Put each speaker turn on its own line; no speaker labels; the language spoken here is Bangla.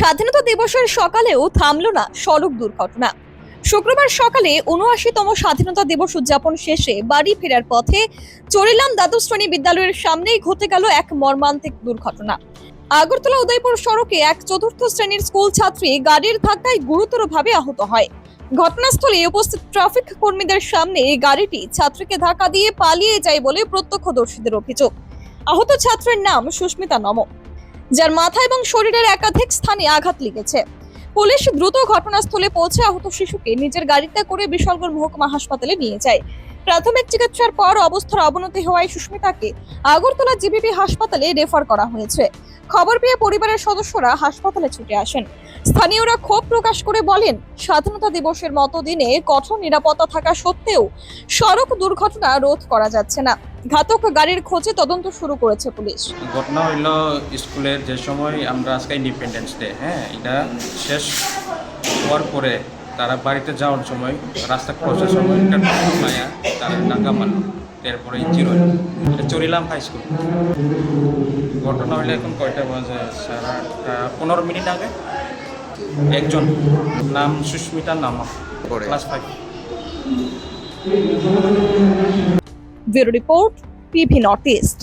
স্বাধীনতা দিবসের সকালেও থামল না সড়ক দুর্ঘটনা। শুক্রবার সকালে উনআশিতম স্বাধীনতা দিবস উদযাপন শেষে বাড়ি ফেরার পথে চরিলাম দ্বাদশ শ্রেণি বিদ্যালয়ের সামনেই ঘটে গেল এক মর্মান্তিক দুর্ঘটনা। আগরতলা উদয়পুর সড়কে এক চতুর্থ শ্রেণির স্কুল ছাত্রী গাড়ির ধাক্কায় গুরুতরভাবে আহত হয়। ঘটনাস্থলে উপস্থিত ট্রাফিক কর্মীদের সামনে এই গাড়িটি ছাত্রীকে ধাক্কা দিয়ে পালিয়ে যায় বলে প্রত্যক্ষদর্শীদের অভিযোগ। আহত ছাত্রের নাম সুস্মিতা নম। যার মাথা এবং শরীরের একাধিক স্থানে আঘাত লেগেছে। পুলিশ দ্রুত ঘটনাস্থলে পৌঁছে আহত শিশুকে নিজের গাড়িতে করে বিশালগড় মহকুমা হাসপাতালে নিয়ে যায়। প্রাথমিক চিকিৎসার পর অবস্থার অবনতি হওয়ায় সুস্মিতাকে আগরতলা জিবিপি হাসপাতালে রেফার করা হয়েছে। খবর পেয়ে পরিবারের সদস্যরা হাসপাতালে ছুটে আসেন। স্থানীয়রা ক্ষোভ প্রকাশ করে বলেন, স্বাধীনতা দিবসের মতো দিনে কঠোর নিরাপত্তা থাকা সত্ত্বেও সড়ক দুর্ঘটনা রোধ করা যাচ্ছে না। ঘাতক গাড়ির খোঁজে তদন্ত শুরু করেছে পুলিশ।
ঘটনা হইল স্কুলের যে সময় আমরা আজকে ইন্ডিপেন্ডেন্স ডে হ্যাঁ এটা শেষ হওয়ার পরে তারা বাড়িতে যাওয়ার সময়, রাস্তা ক্রসের সময় একটা মায়া তারা ডাকা মারল এরপরে হইল এটা চরিলাম হাই স্কুল ঘটনা হলে এখন কয়টা বাজে? সারা আটটা, পনেরো মিনিট আগে? একজন নাম সুস্মিতা নামা class five
bureau report PV north east.